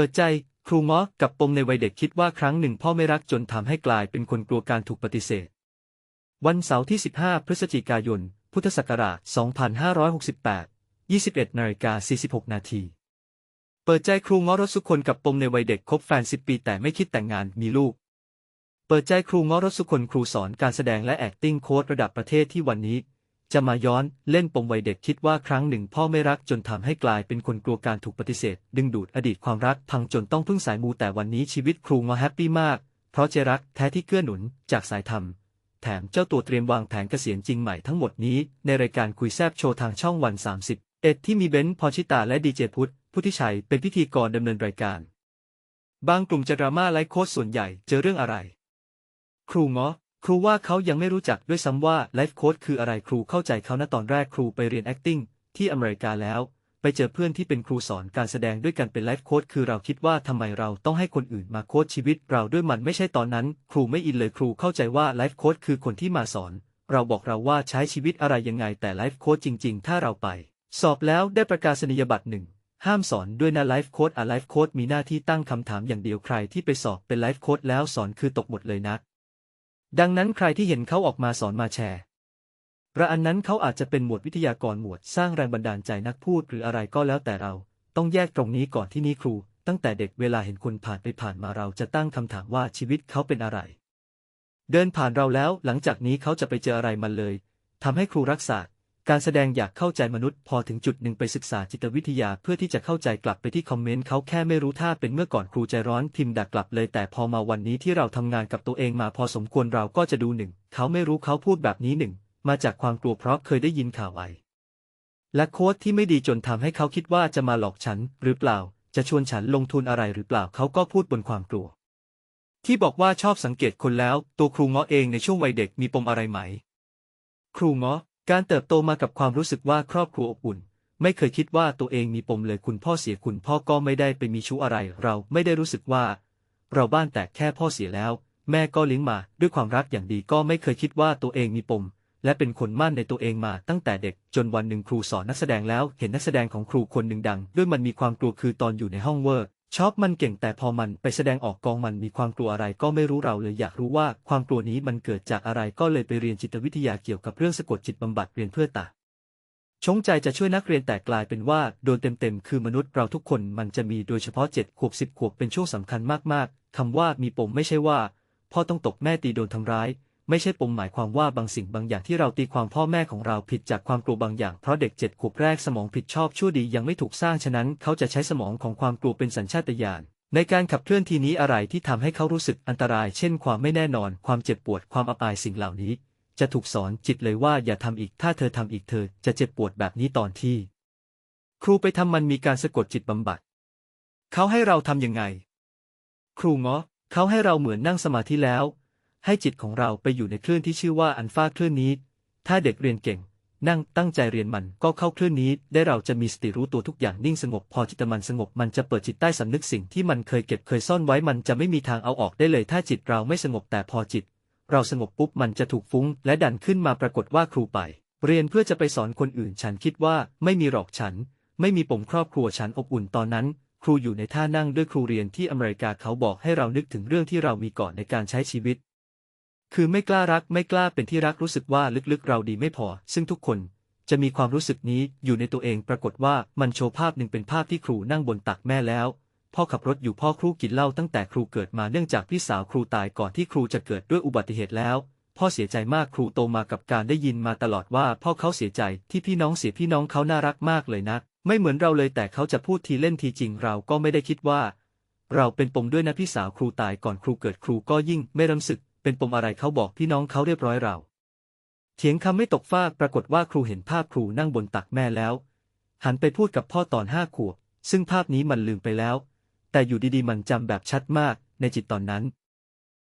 ปิดใจ ครูเงาะกับปมในวัยเด็กคิดว่าครั้งหนึ่งพ่อไม่รักจนทำให้กลายเป็นคนกลัวการถูกปฏิเสธ วันเสาร์ที่ 15 พฤศจิกายน พุทธศักราช 2568 21นาฬิกา46 นาที เปิดใจครูเงาะรสุคนกับปมในวัยเด็กคบแฟน 10 ปีแต่ไม่คิดแต่งงานมีลูก เปิดใจครูเงาะรสุคนครูสอนการแสดงและ acting โค้ดระดับประเทศที่วันนี้ จะมาย้อนเล่นปมวัยเด็กคิดว่าครั้งหนึ่งพ่อไม่รักจนทำให้กลายเป็นคนกลัวการถูกปฏิเสธ ดึงดูดอดีตความรักพังจนต้องพึ่งสายมูแต่วันนี้ชีวิตครูเงาแฮปปี้มาก เพราะเจรักแท้ที่เกื้อหนุนจากสายธรรม แถมเจ้าตัวเตรียมวางแผนเกษียณจริงใหม่ทั้งหมดนี้ ในรายการคุยแซบโชว์ทางช่องวัน 30 เอ็ดที่มีเบนซ์พรชิตาและดีเจพุทธพุทธิชัยเป็นพิธีกรดำเนินรายการ บางกลุ่มจะดราม่าไลฟ์โค้ชส่วนใหญ่เจอเรื่องอะไร ครูเงาะ ครูว่าเขายังไม่รู้จักด้วยซ้ำว่าไลฟ์โค้ชคืออะไรครูเข้าใจเขาณตอนแรกครูไปเรียน acting ที่อเมริกาแล้ว ไปเจอเพื่อนที่เป็นครูสอนการแสดงด้วยกันเป็นไลฟ์โค้ชคือเราคิดว่าทำไมเราต้องให้คนอื่นมาโค้ชชีวิต เราด้วยมันไม่ใช่ตอนนั้น ครูไม่อินเลยครูเข้าใจว่าไลฟ์โค้ชคือคนที่มาสอน เราบอกเราว่าใช้ชีวิตอะไรยังไงแต่ไลฟ์โค้ชจริง ๆ ถ้าเราไป สอบแล้วได้ประกาศนียบัตรหนึ่งห้ามสอนด้วยนะไลฟ์โค้ดอะไลฟ์โค้ดมีหน้าที่ตั้งคำถามอย่างเดียวใครที่ไปสอบเป็นไลฟ์โค้ดแล้วสอนคือตกหมดเลยนะ ดังนั้นใครที่เห็นเขาออกมาสอนมาแชร์ระอันนั้นเขาอาจจะเป็นหมวดวิทยากรหมวดสร้างแรงบันดาลใจนักพูดหรืออะไรก็แล้วแต่เรา ต้องแยกตรงนี้ก่อนที่นี่ครู ตั้งแต่เด็กเวลาเห็นคนผ่านไปผ่านมาเราจะตั้งคำถามว่าชีวิตเขาเป็นอะไร เดินผ่านเราแล้ว หลังจากนี้เขาจะไปเจออะไรมันเลยทำให้ครูรักษา การแสดงอยากเข้าใจมนุษย์พอถึงจุดหนึ่งไปศึกษาจิตวิทยาเพื่อที่จะเข้าใจกลับไปที่คอมเมนต์เขาแค่ไม่รู้ท่าเป็นเมื่อก่อนครูใจร้อนพิมพ์ดักกลับเลยแต่พอมาวันนี้ที่เราทำงานกับตัวเองมาพอสมควรเราก็จะดูหนึ่งเขาไม่รู้เขาพูดแบบนี้หนึ่งมาจากความกลัวเพราะเคยได้ยินข่าวไอและโค้ดที่ไม่ดีจนทำให้เขาคิดว่าจะมาหลอกฉัน หรือเปล่า จะชวนฉันลงทุนอะไรหรือเปล่าเขาก็พูดบนความกลัว ที่บอกว่าชอบสังเกตคนแล้ว ตัวครูเงาะเองในช่วงวัยเด็กมีปมอะไรไหม ครูเงาะ การเติบโตมากับความรู้สึกว่าครอบครัวอบอุ่น ไม่เคยคิดว่าตัวเองมีปมเลยคุณพ่อเสียคุณพ่อก็ไม่ได้ไปมีชู้อะไร เราไม่ได้รู้สึกว่า เราบ้านแตกแค่พ่อเสียแล้ว แม่ก็เลี้ยงมา ด้วยความรักอย่างดีก็ไม่เคยคิดว่าตัวเองมีปม และเป็นคนมั่นในตัวเองมาตั้งแต่เด็กจนวันหนึ่งครูสอนนักแสดงแล้ว เห็นนักแสดงของครูคนหนึ่งดัง ด้วยมันมีความกลัวคือตอนอยู่ในห้องเวิร์ก ชอบมันเก่งแต่พอมันไปแสดงออกกองมันมีความกลัวอะไรก็ไม่รู้เราเลยอยากรู้ว่าความกลัวนี้มันเกิดจากอะไรก็เลยไปเรียนจิตวิทยาเกี่ยวกับเรื่องสะกดจิตบำบัดเรียนเพื่อตาชงใจจะช่วยนักเรียนแต่กลายเป็นว่าโดนเต็มๆคือมนุษย์เราทุกคนมันจะมีโดยเฉพาะเจ็ดขวบสิบขวบเป็นช่วงสำคัญมากๆคำว่ามีปมไม่ใช่ว่าพ่อต้องตกแม่ตีโดนทำร้าย ไม่ใช่ปมหมายความว่าบางสิ่งบางอย่างที่เราตีความพ่อแม่ของเราผิดจากความกลัวบางอย่างเพราะเด็กเจ็ดขวบแรกสมองผิดชอบชั่วดียังไม่ถูกสร้างฉะนั้นเขาจะใช้สมองของความกลัวเป็นสัญชาตญาณในการขับเคลื่อนทีนี้อะไรที่ทำให้เขารู้สึกอันตราย เช่น ความไม่แน่นอน ความเจ็บปวดความอับอายสิ่งเหล่านี้ จะถูกสอนจิตเลยว่าอย่าทำอีกถ้าเธอทำอีกเธอจะเจ็บปวดแบบนี้ตอนที่ ครูไปทำมันมีการสะกดจิตบำบัด เขาให้เราทำยังไง ครูเงาะเขาให้เราเหมือนนั่งสมาธิแล้ว ให้จิตของเราไปอยู่ในคลื่นที่ชื่อว่าอันฟาคลื่นนี้ ถ้าเด็กเรียนเก่ง นั่งตั้งใจเรียนมันก็เข้าคลื่นนี้ ได้เราจะมีสติรู้ตัวทุกอย่างนิ่งสงบ พอจิตมันสงบมันจะเปิดจิตใต้สำนึกสิ่งที่มันเคยเก็บเคยซ่อนไว้มันจะไม่มีทางเอาออกได้เลย ถ้าจิตเราไม่สงบแต่พอจิต เราสงบปุ๊บมันจะถูกฟุ้ง และดันขึ้นมาปรากฏว่าครูไป เรียนเพื่อจะไปสอนคนอื่น ฉันคิดว่าไม่มีหรอกฉัน ไม่มีปมครอบครัวฉันอบอุ่นตอนนั้นครูอยู่ในท่านั่งด้วยครูเรียนที่อเมริกาเขาบอกให้เรานึกถึงเรื่องที่เรามีก่อนในการใช้ชีวิต คือไม่กล้ารักไม่กล้าเป็นที่รักรู้สึกว่าลึกๆเราดีไม่พอ ซึ่งทุกคนจะมีความรู้สึกนี้อยู่ในตัวเองปรากฏว่ามันโชว์ภาพหนึ่งเป็นภาพที่ครูนั่งบนตักแม่แล้ว พ่อขับรถอยู่พ่อครูกินเหล้าตั้งแต่ครูเกิดมาเนื่องจากพี่สาวครูตายก่อนที่ครูจะเกิดด้วยอุบัติเหตุแล้ว พ่อเสียใจมากครูโตมากับการได้ยินมาตลอดว่าพ่อเขาเสียใจที่พี่น้องเสียพี่น้องเขาน่ารักมากเลยนะ ไม่เหมือนเราเลยแต่เขาจะพูดทีเล่นทีจริงเราก็ไม่ได้คิดว่า เราเป็นปมด้วยนะพี่สาวครูตายก่อนครูเกิดครูก็ยิ่งไม่รู้สึก เป็นปมอะไรเขาบอกพี่น้องเขาเรียบร้อยเรา เถียงคำไม่ตกฟากปรากฏว่าครูเห็นภาพครูนั่งบนตักแม่แล้ว หันไปพูดกับพ่อตอนห้าขวบซึ่งภาพนี้มันลืมไปแล้ว แต่อยู่ดีๆมันจำแบบชัดมากในจิตตอนนั้น